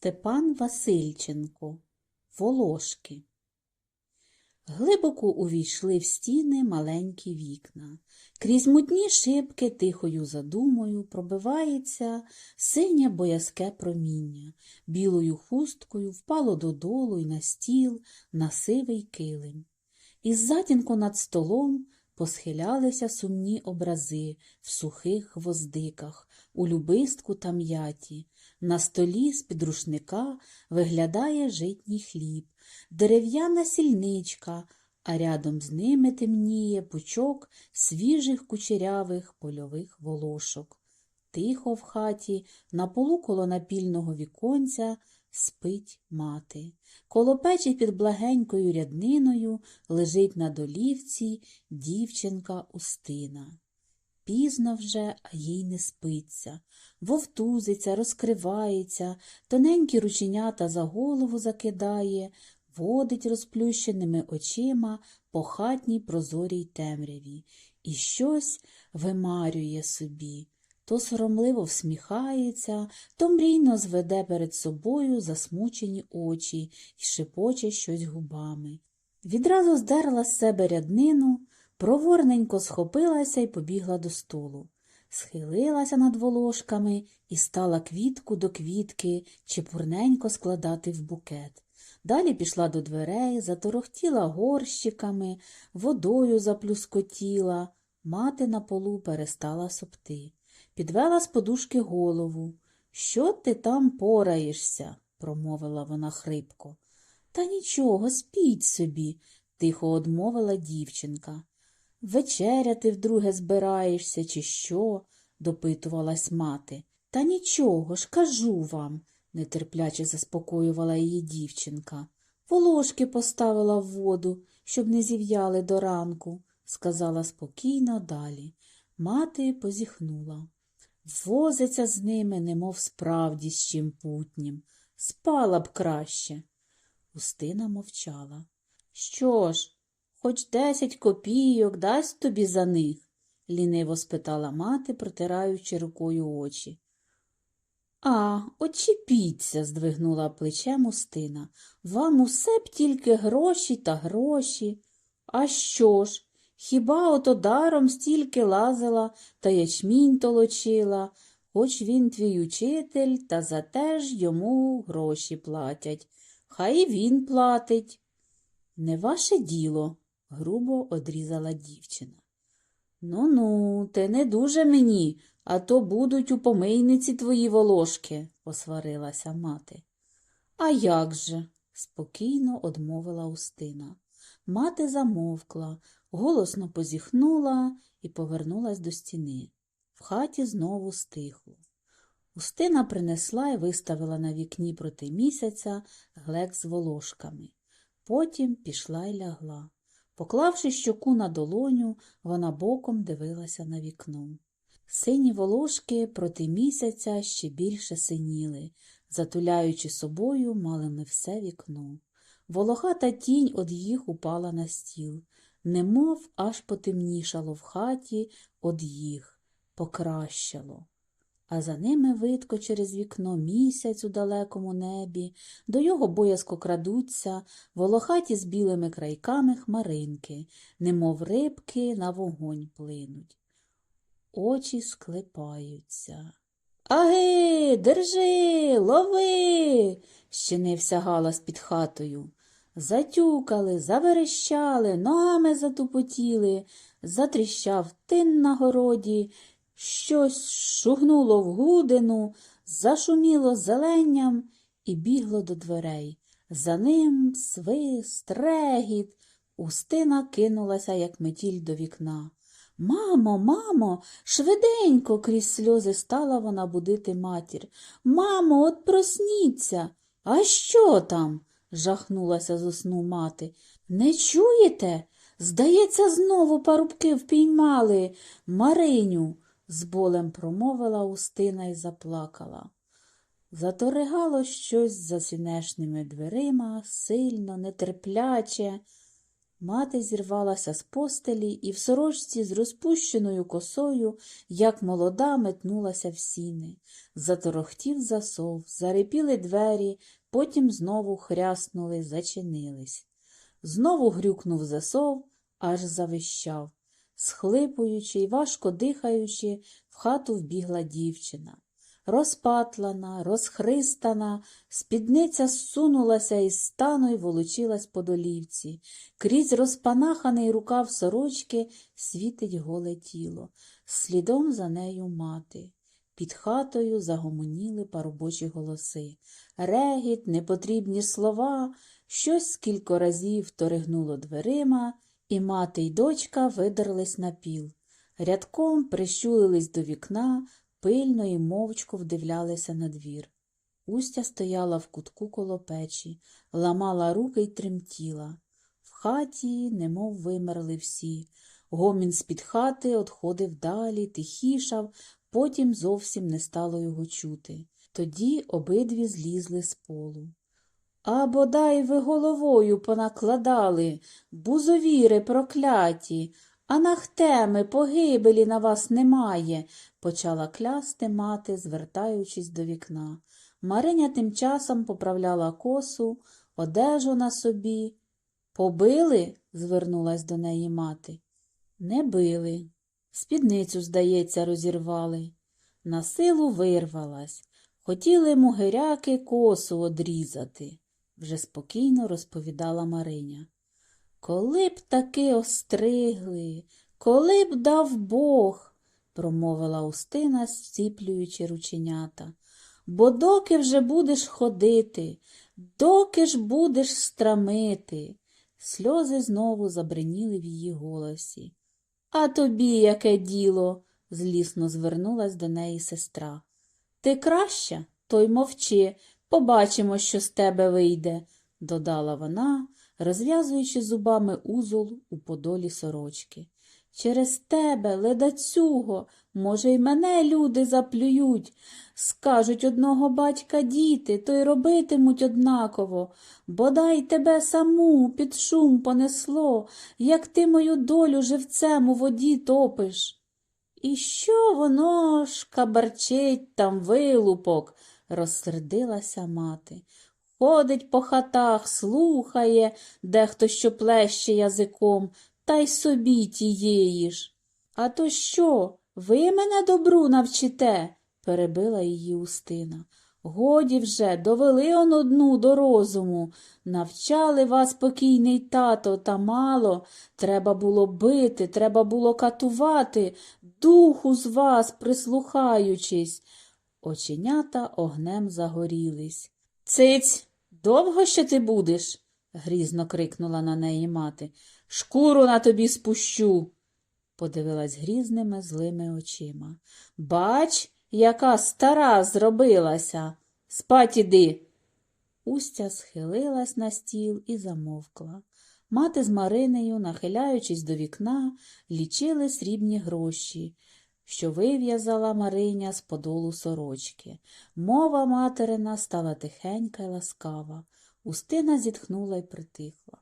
Степан Васильченко. Волошки Глибоко увійшли в стіни маленькі вікна. Крізь мутні шибки тихою задумою пробивається синє боязке проміння, білою хусткою впало додолу й на стіл, на сивий килим. Із затінку над столом посхилялися сумні образи в сухих гвоздиках, у любистку та м'яті. На столі з-під рушника виглядає житній хліб, дерев'яна сільничка, а рядом з ними темніє пучок свіжих кучерявих польових волошок. Тихо в хаті, на полу коло напільного віконця спить мати. Коло печі під благенькою рядниною лежить на долівці дівчинка Устина. Пізно вже, а їй не спиться, вовтузиться, розкривається, тоненькі рученята за голову закидає, водить розплющеними очима по хатній прозорій темряві і щось вимарює собі. То соромливо всміхається, то мрійно зведе перед собою засмучені очі й шепоче щось губами. Відразу здерла з себе ряднину, проворненько схопилася і побігла до столу. Схилилася над волошками і стала квітку до квітки чепурненько складати в букет. Далі пішла до дверей, заторохтіла горщиками, водою заплюскотіла. Мати на полу перестала сопти. Підвела з подушки голову. Що ти там пораєшся? промовила вона хрипко. Та нічого, спіть собі, тихо одмовила дівчинка. Вечеряти вдруге збираєшся, чи що? допитувалась мати. Та нічого ж, кажу вам, нетерпляче заспокоювала її дівчинка. Волошки поставила в воду, щоб не зів'яли до ранку, сказала спокійно далі. Мати позіхнула. Возиться з ними, немов справді з чим путнім. Спала б краще. Устина мовчала. Що ж, хоч десять копійок дасть тобі за них? ліниво спитала мати, протираючи рукою очі. А, очіпіться, здвигнула плечем Устина. Вам усе б тільки гроші та гроші. А що ж? Хіба ото даром стільки лазила та ячмінь толочила, хоч він твій учитель, та за те ж йому гроші платять. Хай він платить. Не ваше діло, грубо одрізала дівчина. Ну ну, те не дуже мені, а то будуть у помийниці твої волошки, посварилася мати. А як же? спокійно одмовила Устина. Мати замовкла, голосно позіхнула і повернулась до стіни. В хаті знову стихло. Устина принесла і виставила на вікні проти місяця глек з волошками. Потім пішла й лягла. Поклавши щоку на долоню, вона боком дивилася на вікно. Сині волошки проти місяця ще більше синіли, затуляючи собою малими все вікно. Волохата тінь од їх упала на стіл, немов аж потемнішало в хаті од їх, покращало. А за ними видко через вікно місяць у далекому небі, до його боязко крадуться волохаті з білими крайками хмаринки, немов рибки на вогонь плинуть. Очі склепаються. Аги, держи, лови. щинився галас під хатою. Затюкали, заверещали, ногами затупотіли, затріщав тин на городі, щось шугнуло в гудину, зашуміло зеленням і бігло до дверей. За ним свист, регіт. Устина кинулася, як метіль до вікна. Мамо, мамо, швиденько крізь сльози стала вона будити матір. Мамо, от просніться. А що там? жахнулася з сну мати. Не чуєте? Здається, знову парубки впіймали Мариню, з болем промовила Устина і заплакала. Заторигало щось за сінешними дверима, сильно, нетерпляче. Мати зірвалася з постелі і в сорочці з розпущеною косою, як молода, метнулася в сіни. Заторохтів засов, зарипіли двері, потім знову хряснули, зачинились. Знову грюкнув засов, аж завищав. Схлипуючи й важко дихаючи, в хату вбігла дівчина. Розпатлана, розхристана, спідниця зсунулася із стану й волочилась по долівці. Крізь розпанаханий рукав сорочки світить голе тіло. Слідом за нею мати. Під хатою загомоніли парубочі голоси. Регіт, непотрібні слова, щось кілька разів торигнуло дверима, і мати й дочка видерлись на піл. Рядком прищулились до вікна, пильно і мовчко вдивлялися на двір. Устя стояла в кутку коло печі, ламала руки й тремтіла. В хаті немов вимерли всі. Гомін з-під хати одходив далі, тихішав, потім зовсім не стало його чути. Тоді обидві злізли з полу. А бодай ви головою понакладали, бузовіри прокляті, анахтеми, погибелі на вас немає, почала клясти мати, звертаючись до вікна. Мариня тим часом поправляла косу, одежу на собі. Побили? звернулась до неї мати. Не били. Спідницю, здається, розірвали. На силу вирвалась. Хотіли мугиряки косу одрізати, вже спокійно розповідала Мариня. Коли б таки остригли, коли б дав Бог, промовила Устина, зціплюючи рученята. Бо доки вже будеш ходити, доки ж будеш страмити. Сльози знову забриніли в її голосі. А тобі яке діло? злісно звернулась до неї сестра. Ти краща, то й мовчи, побачимо, що з тебе вийде, додала вона, розв'язуючи зубами узол у подолі сорочки. Через тебе, ледацюго, може, й мене люди заплюють. Скажуть одного батька діти, то й робитимуть однаково. Бодай тебе саму під шум понесло, як ти мою долю живцем у воді топиш. І що воно ж кабарчить там вилупок, розсердилася мати. Ходить по хатах, слухає, дехто що плеще язиком, та й собі тієї ж. А то що, ви мене добру навчите? перебила її Устина. Годі вже, довели он одну до розуму. Навчали вас покійний тато, та мало. Треба було бити, треба було катувати, духу з вас прислухаючись. Оченята огнем загорілись. Циць, довго ще ти будеш? грізно крикнула на неї мати. Шкуру на тобі спущу. Подивилась грізними злими очима. Бач, яка стара зробилася. Спать іди. Устя схилилась на стіл і замовкла. Мати з Маринею, нахиляючись до вікна, лічили срібні гроші, що вив'язала Мариня з подолу сорочки. Мова материна стала тихенька й ласкава. Устина зітхнула й притихла.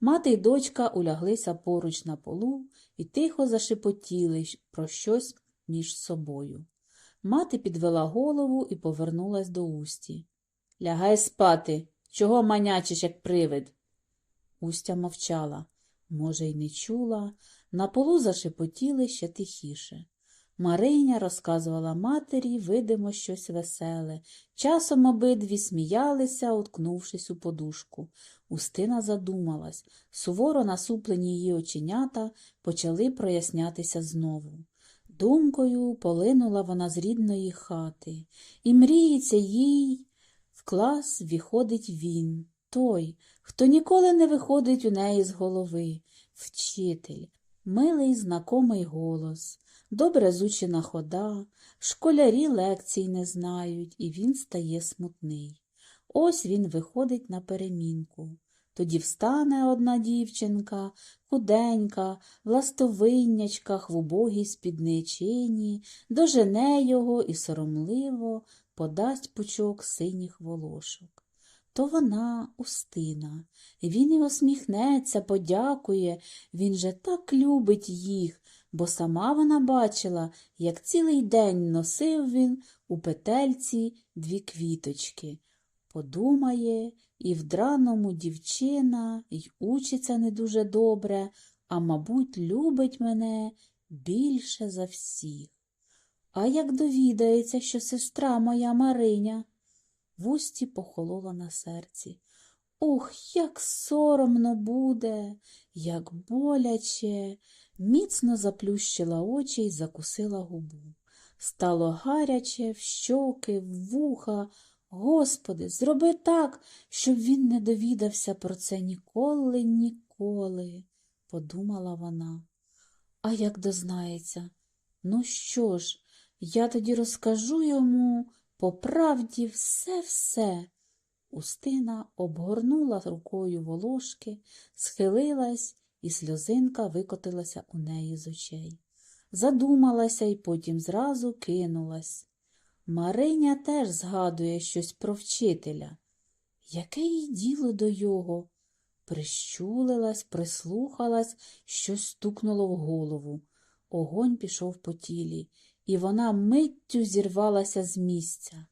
Мати й дочка уляглися поруч на полу і тихо зашепотіли про щось між собою. Мати підвела голову і повернулась до Усті. Лягай спати. Чого манячиш, як привид? Устя мовчала. Може, й не чула. На полу зашепотіли ще тихіше. Мариня розказувала матері, видимо, щось веселе. Часом обидві сміялися, уткнувшись у подушку. Устина задумалась. Суворо насуплені її оченята почали прояснятися знову. Думкою полинула вона з рідної хати, і мріється їй. В клас виходить він, той, хто ніколи не виходить у неї з голови, вчитель, милий знакомий голос, добре зучена хода, школярі лекцій не знають, і він стає смутний. Ось він виходить на перемінку. Тоді встане одна дівчинка, худенька, в ластовиннячках в убогій спідничині, дожене його і соромливо подасть пучок синіх волошок. То вона Устина. Він і осміхнеться, подякує, він же так любить їх, бо сама вона бачила, як цілий день носив він у петельці дві квіточки. Подумає, і в драному дівчина, й учиться не дуже добре, а, мабуть, любить мене більше за всіх. А як довідається, що сестра моя Мариня, в усті похолола на серці. Ух, як соромно буде, як боляче. Міцно заплющила очі й закусила губу. Стало гаряче в щоки, в вуха. Господи, зроби так, щоб він не довідався про це ніколи, ніколи, подумала вона. А як дознається? Ну що ж, я тоді розкажу йому по правді все-все. Устина обгорнула рукою волошки, схилилась, і сльозинка викотилася у неї з очей. Задумалася і потім зразу кинулась. Мариня теж згадує щось про вчителя. Яке їй діло до його? Прищулилась, прислухалась, щось стукнуло в голову. Огонь пішов по тілі, і вона миттю зірвалася з місця.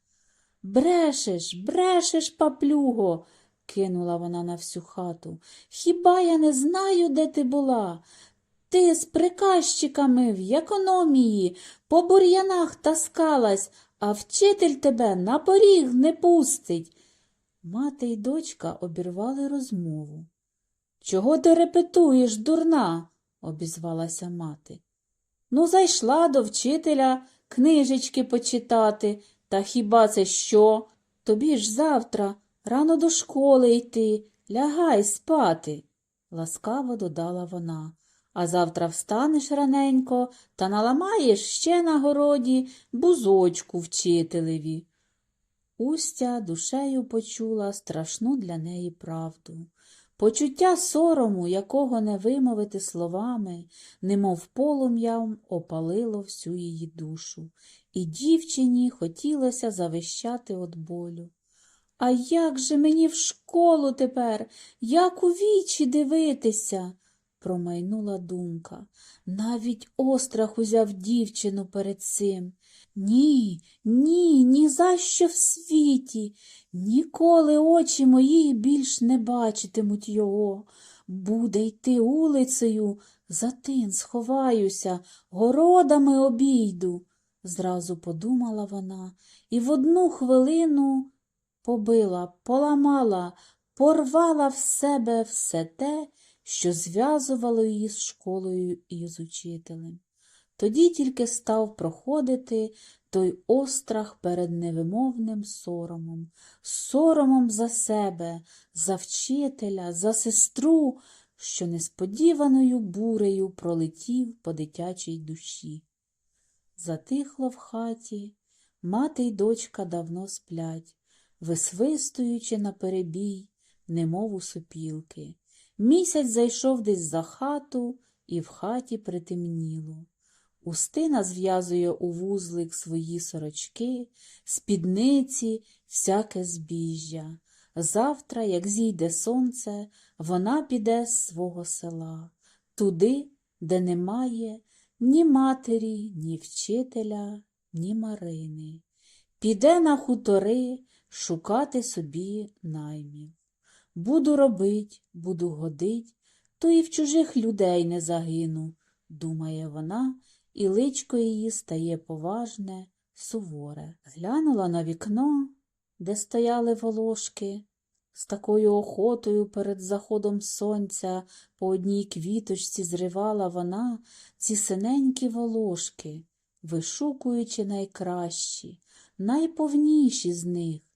Брешеш, брешеш, паплюго, кинула вона на всю хату. Хіба я не знаю, де ти була? Ти з приказчиками в економії по бур'янах таскалась, а вчитель тебе на поріг не пустить. Мати й дочка обірвали розмову. Чого ти репетуєш, дурна? обізвалася мати. Ну, зайшла до вчителя книжечки почитати. Та хіба це що? Тобі ж завтра рано до школи йти, лягай спати, ласкаво додала вона. А завтра встанеш раненько та наламаєш ще на городі бузочку вчителеві. Устя душею почула страшну для неї правду. Почуття сорому, якого не вимовити словами, немов полум'ям опалило всю її душу, і дівчині хотілося завищати від болю. А як же мені в школу тепер, як у вічі дивитися? промайнула думка. Навіть острах узяв дівчину перед цим. Ні, ні, ні за що в світі. Ніколи очі мої більш не бачитимуть його. Буде йти улицею, за тин сховаюся, городами обійду, зразу подумала вона, і в одну хвилину побила, поламала, порвала в себе все те, що зв'язувало її з школою і з учителем. Тоді тільки став проходити той острах перед невимовним соромом, соромом за себе, за вчителя, за сестру, що несподіваною бурею пролетів по дитячій душі. Затихло в хаті, мати й дочка давно сплять, висвистуючи на перебій, немов у сопілки. Місяць зайшов десь за хату, і в хаті притемніло. Устина зв'язує у вузлик свої сорочки, спідниці, всяке збіжжя. Завтра, як зійде сонце, вона піде з свого села, туди, де немає ні матері, ні вчителя, ні Марини. Піде на хутори шукати собі наймів. Буду робить, буду годить, то і в чужих людей не загину, думає вона, і личко її стає поважне, суворе. Глянула на вікно, де стояли волошки, з такою охотою перед заходом сонця по одній квіточці зривала вона ці синенькі волошки, вишукуючи найкращі, найповніші з них.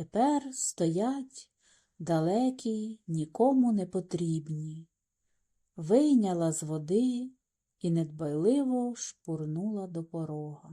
Тепер стоять далекі, нікому не потрібні. Вийняла з води і недбайливо шпурнула до порога.